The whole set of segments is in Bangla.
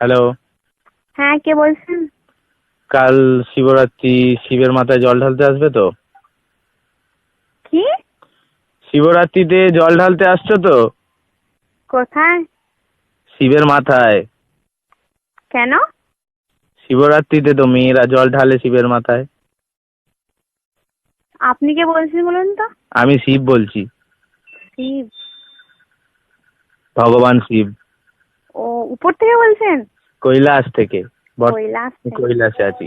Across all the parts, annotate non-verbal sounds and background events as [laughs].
হ্যালো হ্যাঁ কে বলছেন? কাল শিবরাত্রি শিবের মাথায় জল ঢালতে আসবে তো? কি? শিবরাত্রিতে জল ঢালতে আসছো তো? কোথায়? শিবের মাথায়। কেন? শিবরাত্রিতে তো মেয়েরা জল ঢালে শিবের মাথায়। আপনি কে বলছেন বলুন তো? আমি শিব বলছি। শিব। ভগবান শিব। উপর থেকে বলছেন? কৈলাস থেকে। কৈলাস কৈলাসে আছি।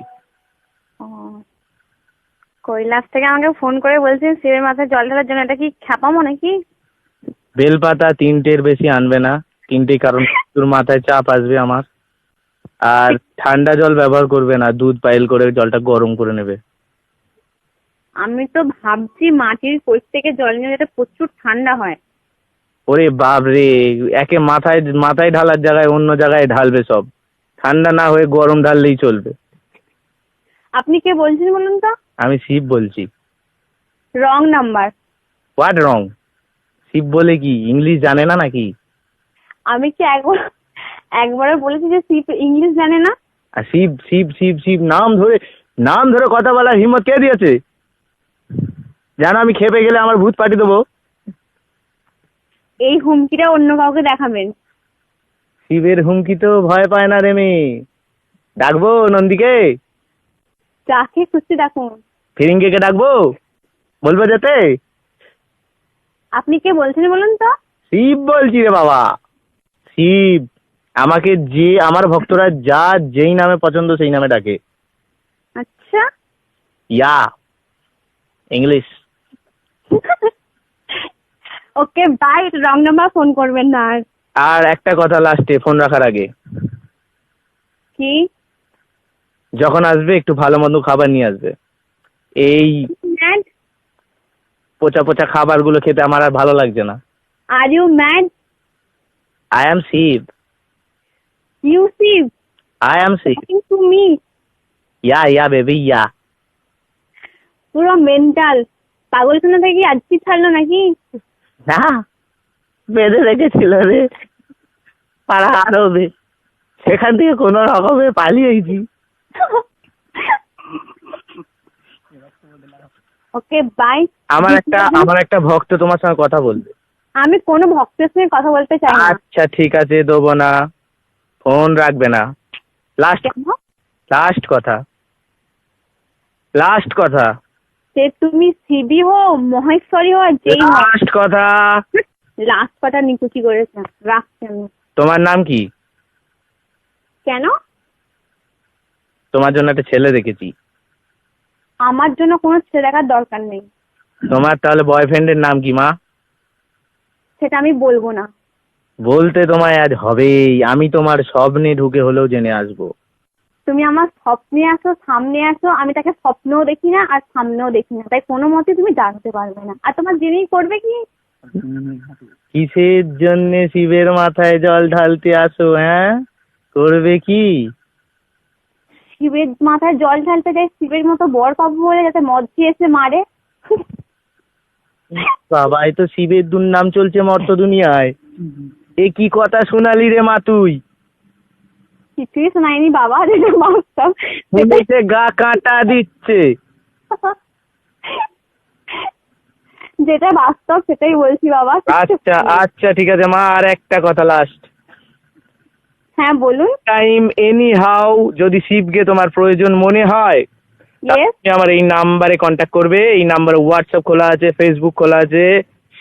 কৈলাস থেকে আমাকে ফোন করে বলছেন শিবের মাথায় জল ঢালার জন্য। এটা কি খ্যাপামো নাকি? বেলপাতা তিনটের বেশি আনবে না। তিনটে কারণ [laughs] তোর মাথায় চাপ আসবে আমার। আর ঠান্ডা জল ব্যবহার করবে না। দুধ পাইল করে জলটা গরম করে নেবে। আমি তো ভাবছি মাটির কোষ থেকে জল নিয়ে যেটা প্রচুর ঠান্ডা হয়। ওরে বাপ রে একে মাথায় মাথায় ঢালার জায়গায় অন্য জায়গায় ঢালবে সব। ঠান্ডা না হয়ে গরম ঢাললেই চলবে। আপনি কে বলছেন বলুন তো? আমি শিব বলছি। Wrong number. What wrong Shiv বলে কি? ইংলিশ জানে না নাকি? আমি কি একবার একবারও বলেছি যে শিব ইংলিশ জানে না? আর শিব শিব শিব শিব নাম ধরে নাম ধরে কথা বলার হিম্মত কে দিয়েছে? জানো আমি খেপে গেলে আমার ভূত পাঠিয়ে দেবো। এই হুমকিটা অন্য কাউকে দেখাবেন। শিবের হুমকি তো ভয় পায় না রে মেয়ে ডাকবো নন্দীকে? যাকে খুশি দেখুন ফিরিঙ্গিকে ডাকবো? বলব যেতে? আপনি কে বলছেন বলুন তো? শিব বলছি রে বাবা। শিব আমাকে যে আমার ভক্তরা যা যেই নামে পছন্দ সেই নামে ডাকে। আচ্ছা। Yeah English. [laughs] Okay bye wrong number phone করবেন না আর। আর একটা কথা লাস্টে ফোন রাখার আগে। কি? যখন আসবে একটু ভালো মন্দ খাবার নিয়ে আসবে। এই ম্যাড পচা পচা খাবারগুলো খেতে আমার আর ভালো লাগছে না। Are you mad I am Shiv you Shiv I am Shiv to me yeah yeah baby yeah পুরো মেন্টাল পাগলখানা থেকে আজকে ছাড়লো নাকি? না বেঁধে রেখেছিল রে। পাড়া আর হবে সেখান থেকে কোনো রকমে পালিয়েছি। ওকে বাই আমার একটা আমার একটা ভক্ত তোমার সঙ্গে কথা বলবে। আমি কোনো ভক্তের সঙ্গে কথা বলতে চাই না। আচ্ছা ঠিক আছে দেবো না। ফোন রাখবে না। লাস্ট লাস্ট কথা। লাস্ট কথা। সে তুমি শিবি হো মহেশ্বরী হো যেই লাস্ট কথা। লাস্ট পাটা নিকুচি করেছে? রাখছি আমি। তোমার নাম কি? কেন? তোমার জন্য একটা ছেলে দেখেছি। আমার জন্য কোনো ছেলে দেখার দরকার নেই। তোমার তাহলে বয়ফ্রেন্ডের নাম কি মা? সেটা আমি বলব না। বলতে তোমায় আজ হবেই। আমি তোমার স্বপ্নে ঢুকে হলেও জেনে আসব। তুমি আমার স্বপ্নে আসো সামনে আসো আমি তাকে স্বপ্নেও দেখি না আর সামনেও দেখি না। তাই কোনো মতে তুমি জানতে পারবে না। আর তোমার জেনেই করবে কি? কিসের জন্য শিবের মাথায় জল ঢালতে আসো হ্যাঁ? করবে কি? শিবের মাথায় জল ঢালতে যাই শিবের মতো বর পাবো বলে যাতে মদ দিয়ে এসে মারে? বাবা তো শিবের দুর্নাম চলছে মর্ত দুনিয়ায় এ কি কথা শোনালি রে মা তুই? কিছুই শোনায়নি বাবা যেটা শুনেছে গা কাঁটা দিচ্ছে। যেটা বাস্তব সেটাই বলছি বাবা। আচ্ছা আচ্ছা ঠিক আছে মা আর একটা কথা লাস্ট হ্যাঁ বলুন। টাইম এনি হাউ যদি শিবকে তোমার প্রয়োজন মনে হয় তুমি আমার এই নাম্বারে কন্ট্যাক্ট করবে। এই নাম্বারে হোয়াটসঅ্যাপ খোলা আছে ফেসবুক খোলা আছে।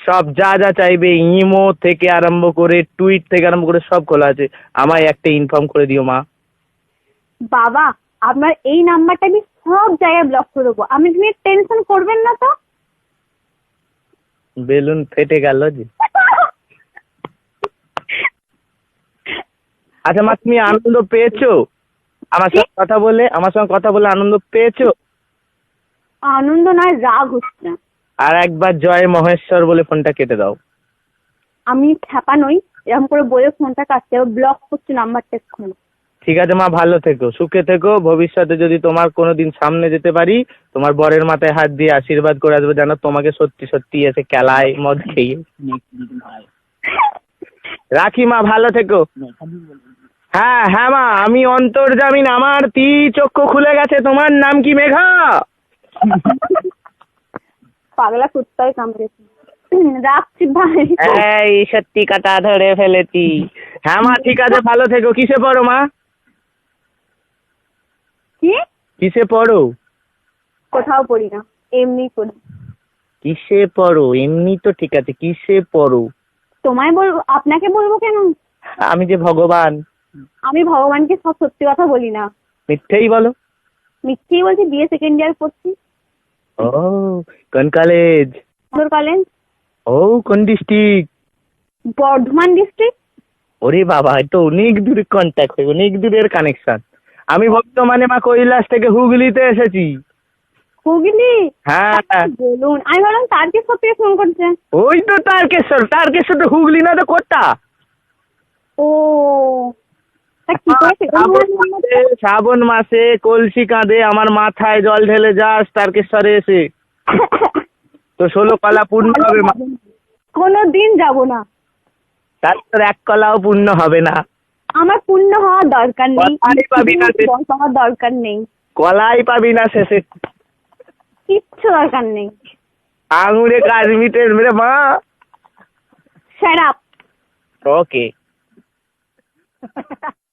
সব যা যা চাইবে ইমো থেকে আরম্ভ করে টুইট থেকে আরম্ভ করে সব খোলা আছে। আমায় একটা ইনফর্ম করে দিও মা। বাবা আপনার এই নাম্বারটা আমি সব জায়গায় ব্লক করে দেবো। আপনি তুমি টেনশন করবেন না তো? বেলুন ফেটে গেল যে। আচ্ছা মা তুমি আনন্দ পেয়েছ? আমার সঙ্গে কথা বলে আমার সঙ্গে কথা বলে আনন্দ পেয়েছ? আনন্দ নয় রাগ হচ্ছে। আর একবার জয় মহেশ্বর বলে ফোনটা কেটে দাও। আমি খ্যাপা নই এরকম করে বলে ফোনটা কাটতে ব্লক করছি নাম্বারটা এক্ষুনি। ঠিক আছে মা ভালো থেকো সুখে থেকো ভবিষ্যতে যদি তোমার কোনোদিন সামনে যেতে পারি তোমার বরের মাথায় হাত দিয়ে আশীর্বাদ করে আসবে যেন তোমাকে সত্যি সত্যি এসে খেলায় মদ খেয়ে। রাখি মা ভালো থেকো। হ্যাঁ হ্যাঁ মা আমি অন্তর্জামিন আমার তি চক্ষু খুলে গেছে তোমার নাম কি মেঘা? পাগলা কুত্তায় কামড়েছে। রাখছি ভাই এই সত্যি কাটা ধরে ফেলেছি। হ্যাঁ মা ঠিক আছে ভালো থেকো। কিসে পড়ো মা? কি? কিসে পড়ো? কোথাও পড়ি না এমনি পড়ি। কিসে পড়ো? এমনি তো ঠিক আছে কিসে পড়ো? তোমায় বলব আপনাকে বলব কেন? আমি যে ভগবান। আমি ভগবানকে সব সত্যি কথা বলি না। মিথ্যেই বলো। মিথ্যেই বলছি বিএ সেকেন্ড ইয়ার পড়ছি ও কোন কলেজ তোর কলেজ ও কোন ডিস্ট্রিক্ট বর্ধমান ডিস্ট্রিক্ট ওরে বাবা তো অনেক দূরে কন্ট্যাক্ট হয়ে অনেক দূরের কানেকশন আমি বর্তমানে মা কৈলাস থেকে হুগলিতে এসেছি। হুগলি? হ্যাঁ। বলুন। আমি ভাবলাম তারকে সব থেকে ফোন করছে। ওই তো তারকেশ্বর তারকেশ্বর তো হুগলি না তো কোথা? ও। শ্রাবণ মাসে কলসি কাঁধে আমার মাথায় জল ঢেলে যাস তারকেশ্বরে এসে। তো ষোলো কলা পূর্ণ হবে কোনো দিন যাব না। তারপর এক কলাও পূর্ণ হবে না। আমার পূর্ণ হওয়ার দরকার নেই। পাবি না হওয়ার দরকার নেই। কলাই পাবি না শেষে। কিচ্ছু দরকার নেই। আঙুরে কাজ মিটে মেরে মা। Sir okay [laughs]